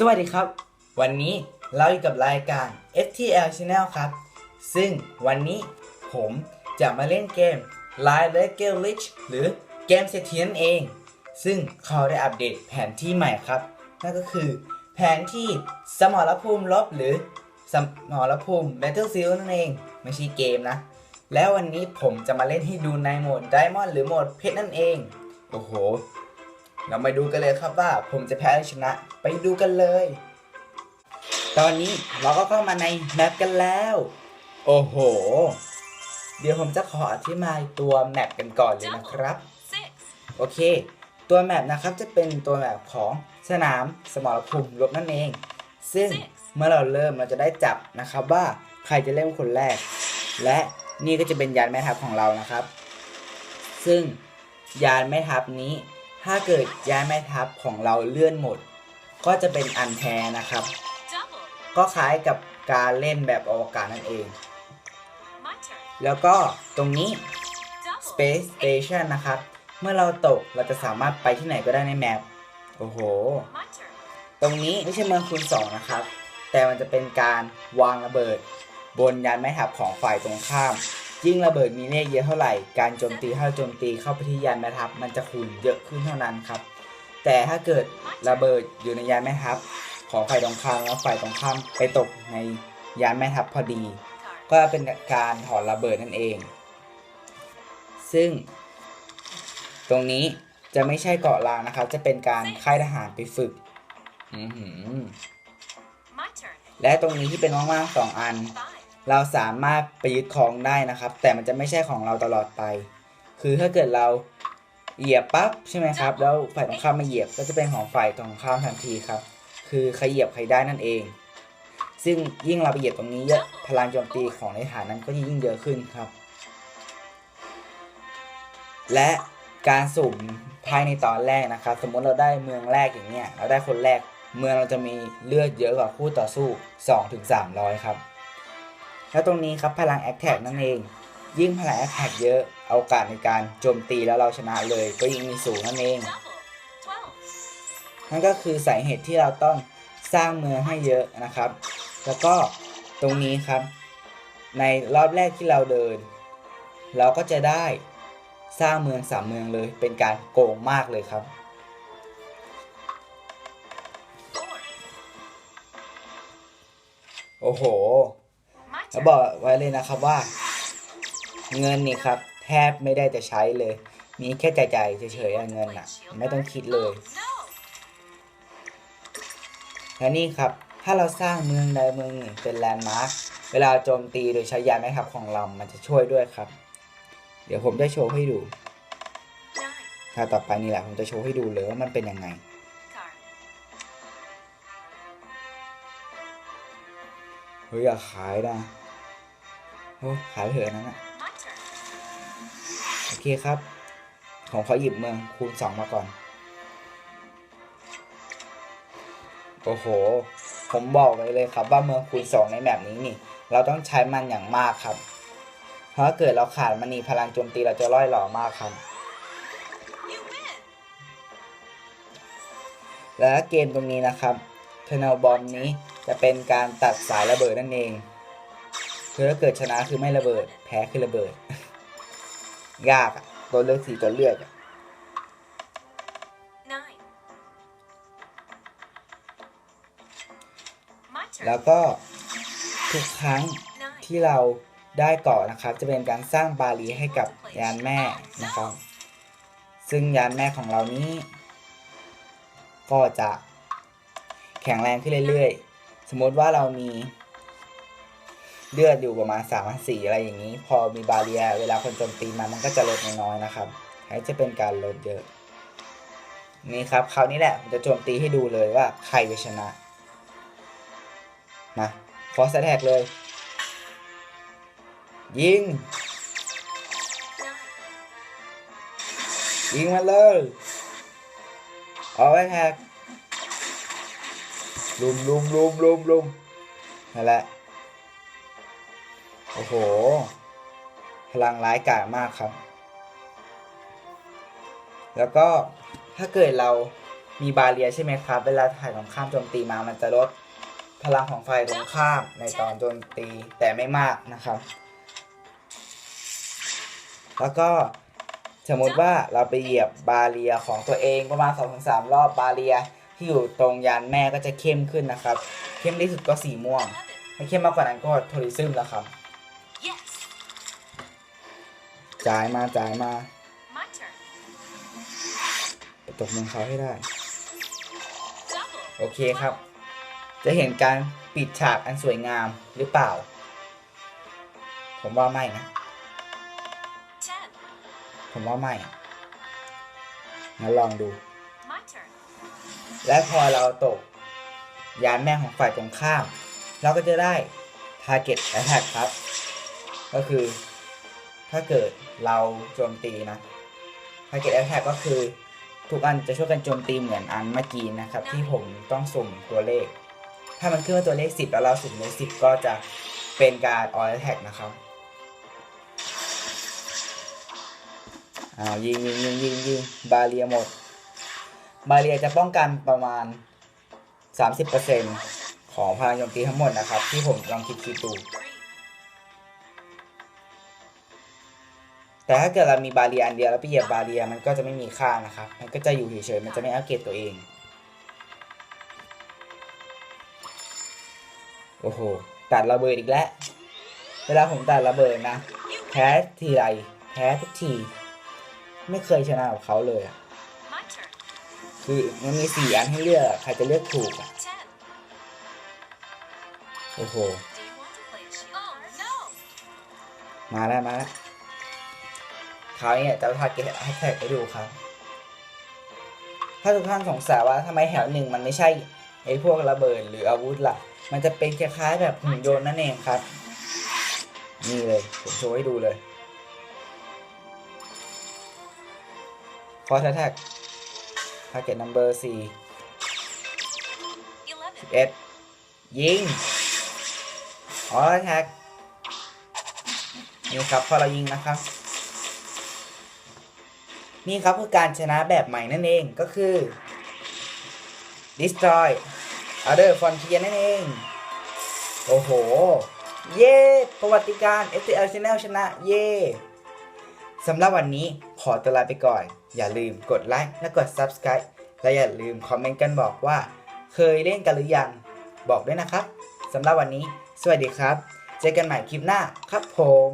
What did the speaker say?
สวัสดีครับ วันนี้เราอยู่กับรายการ FTL Channel ครับ ซึ่งวันนี้ผมจะมาเล่นเกม Line l e g e l i c h หรือเกมเศรษฐีนั่นเอง ซึ่งเขาได้อัปเดตแผนที่ใหม่ครับ นั่นก็คือแผนที่สมรภูมิลบหรือสมรภูมิ Battlefield นั่นเอง ไม่ใช่เกมนะ แล้ววันนี้ผมจะมาเล่นให้ดูในโหมด Diamond หรือโหมดเพชรนั่นเอง โอ้โห เรามาดูกันเลยครับว่าผมจะแพ้หรือชนะ ไปดูกันเลย ตอนนี้เราก็เข้ามาในแมปกันแล้ว โอ้โห เดี๋ยวผมจะขออธิบายตัวแมปกันก่อนเลยนะครับ Six. โอเค ตัวแมปนะครับจะเป็นตัวแมปของสนามสมรภูมิรบนั่นเอง ซึ่งเมื่อเราเริ่มเราจะได้จับนะครับว่าใครจะเล่นคนแรก และนี่ก็จะเป็นยานแม่ทัพของเรานะครับ ซึ่งยานแม่ทัพนี้ ถ้าเกิดยานแม่ทัพของเราเลื่อนหมด ก็จะเป็นอันแพ้นะครับ ก็คล้ายกับการเล่นแบบอวกาศนั่นเอง แล้วก็ตรงนี้ Space Station นะครับ เมื่อเราตกเราจะสามารถไปที่ไหนก็ได้ในแมปโอ้โห ตรงนี้ไม่ใช่เมืองคูณ2นะครับ แต่มันจะเป็นการวางระเบิด บนยานแม่ทัพของฝ่ายตรงข้าม ยิ่งระเบิดมีเลขเยอะเท่าไหร่ การโจมตีถ้าโจมตีเข้าไปที่ยานแม่ทัพมันจะคูณเยอะขึ้นเท่านั้นครับ แต่ถ้าเกิดระเบิดอยู่ในยานแม่ทัพของฝ่ายตรงข้ามแล้วฝ่ายตรงข้ามไปตกในยานแม่ทัพพอดี Card. ก็เป็นการถอนระเบิดนั่นเอง ซึ่ง ตรงนี้จะไม่ใช่เกาะลางนะครับ จะเป็นการค่ายทหารไปฝึกและตรงนี้ที่เป็นว่างๆสองอัน เราสามารถไปยึดของได้นะครับ แต่มันจะไม่ใช่ของเราตลอดไป คือถ้าเกิดเราเหยียบปั๊บใช่ไหมครับ แล้วฝ่ายตรงข้ามมาเหยียบก็จะเป็นของฝ่ายตรงข้ามทันทีครับ คือใครเหยียบใครได้นั่นเอง ซึ่งยิ่งเราไปเหยียบตรงนี้เยอะพลังโจมตีของในฐานนั้นก็ยิ่งเยอะขึ้นครับ และการสุ่มภายในตอนแรกนะครับ สมมติเราได้เมืองแรกอย่างเนี้ยเราได้คนแรกเมืองเราจะมีเลือดเยอะกว่าคู่ต่อสู้ 2-300 ครับ แล้วตรงนี้ครับพลังแอคแท็กนั่นเอง ยิ่งพลังแอคแท็กเยอะโอกาสในการโจมตีแล้วเราชนะเลยก็ยิ่งมีสูงนั่นเองนั่นก็คือสาเหตุที่เราต้องสร้างเมืองให้เยอะนะครับ แล้วก็ตรงนี้ครับ ในรอบแรกที่เราเดิน เราก็จะได้สร้างเมืองสามเมืองเลย เป็นการโกงมากเลยครับ โอ้โห แล้วบอกไว้เลยนะครับว่า เงินนี่ครับ แทบไม่ได้จะใช้เลย มีแค่จ่ายๆเฉยๆเงินอะ ไม่ต้องคิดเลยและนี่ครับ ถ้าเราสร้างเมืองใดเมืองหนึ่งเป็นแลนด์มาร์คเวลาโจมตีโดยใช้ยานแม่ทัพของเรา มันจะช่วยด้วยครับ เดี๋ยวผมจะโชว์ให้ดูถ้าต่อไปนี่แหละผมจะโชว์ให้ดูเลยว่ามันเป็นยังไงเฮ้ยอย่าขายนะ โอ้ขายไปเถอะนั่นอะโอเคครับ ผมขอหยิบเมืองคูณสองมาก่อน โอ้โห ผมบอกไว้เลยครับว่าเมืองคูณสองในแบบนี้นี่ เราต้องใช้มันอย่างมากครับ เพราะเกิดเราขาดมันนี่พลังโจมตีเราจะร่อยหล่อมากครับ และเกมตรงนี้นะครับเทน l บอมนี้จะเป็นการตัดสายระเบิดนั่นเอง คือถ้าเกิดชนะคือไม่ระเบิด แพ้คือระเบิด ยากอะตัวเลือกสีตัวเลือกอะ Nine. My turn. แล้วก็ทุกครั้ง Nine. ที่เราได้เกาะนะครับ จะเป็นการสร้างบาลีให้กับยานแม่นะครับ ซึ่งยานแม่ของเรานี้ ก็จะแข็งแรงขึ้นเรื่อยๆ สมมติว่าเรามี เลือดอยู่ประมาณ3ามสี่อะไรอย่างนี้ พอมีบาเรีย เวลาคนโจมตีมามันก็จะลดน้อยๆนะครับให้จะเป็นการลดเยอะ นี่ครับคราวนี้แหละผมจะโจมตีให้ดูเลยว่าใครจะชนะ มาฟอสแท็กเลย ยิง ยิงมาเลยเอาไว้แท็กลุมลุมลุมลุมลุมนั่นแหละ โอ้โห พลังร้ายกาจมากครับ แล้วก็ถ้าเกิดเรามีบาเรียใช่ไหมครับ เวลาถ่ายตรงข้ามโจมตีมามันจะลดพลังของไฟตรงข้ามในตอนโจมตีแต่ไม่มากนะครับ แล้วก็สมมติว่าเราไปเหยียบบาเรียของตัวเองประมาณ2-3รอบบาเรียที่อยู่ตรงยานแม่ก็จะเข้มขึ้นนะครับ เข้มที่สุดก็สีม่วง Eleven. ไม่เข้มมากกว่านั้นก็โทริซึมแล้วครับ จ่ายมาจ่ายมา My turn. ไปตกเมืองเขาให้ได้ Double. โอเคครับ จะเห็นการปิดฉากอันสวยงามหรือเปล่า ผมว่าไม่นะ Ten. ผมว่าไม่อะงั้นลองดู My turn. และพอเราตก ยานแม่ของฝ่ายตรงข้าม เราก็จะได้ target attack ครับ ก็คือ ถ้าเกิดเราโจมตีนะ target attack ก็คือทุกอันจะช่วยกันโจมตีเหมือนอันเมื่อกี้นะครับ ที่ผมต้องสุ่มตัวเลข ถ้ามันขึ้นมาตัวเลข 10 แล้วเราสุ่มเลข10 ก็จะเป็นการ all attack นะครับอ่ายิงยิงยิงยิงยิงบาเรียหมด บาเรียจะป้องกันประมาณ 30%ของพลังโจมตีทั้งหมดนะครับ ที่ผมลองคิดคิดดู แต่ถ้าเกิดเรามีบาเรียอันเดียวแล้วไปเหยียบบาเรียมันก็จะไม่มีค่านะครับ มันก็จะอยู่เฉยๆ มันจะไม่อัปเกรดตัวเอง โอ้โห ตัดระเบิดอีกแล้ว เวลาผมตัดระเบิดนะ แพ้ทีไร แพ้ทุกที ไม่เคยชนะกับเขาเลยอะคือมันมีสี่อันให้เลือก ใครจะเลือกถูกอะโอ้โห มาแล้วมาแล้ว คราวนี้เนี่ยจะเอาทาเกตให้แท็กให้ดูครับ ถ้าทุกท่านสงสัยว่าทำไมแถวหนึ่งมันไม่ใช่ไอ้พวกระเบิดหรืออาวุธล่ะ มันจะเป็นคล้ายๆแบบหุ่นยนต์นั่นเองครับ นี่เลยผมโชว์ให้ดูเลยคอร์สแท็กทาร์เก็ตนัมเบอร์สี่ Eleven. เอ็ดยิงออแท็กนี่ครับพอเรายิงนะครับ นี่ครับคือการชนะแบบใหม่นั่นเองก็คือ destroy other frontier นั่นเอง โอ้โห เย้ประวัติการ FTL Channel ชนะ เย้สำหรับวันนี้ขอตัวลาไปก่อน อย่าลืมกดไลค์และกด Subscribe และอย่าลืมคอมเมนต์กันบอกว่า เคยเล่นกันหรือยัง บอกด้วยนะครับสำหรับวันนี้ สวัสดีครับ เจอกันใหม่คลิปหน้าครับผม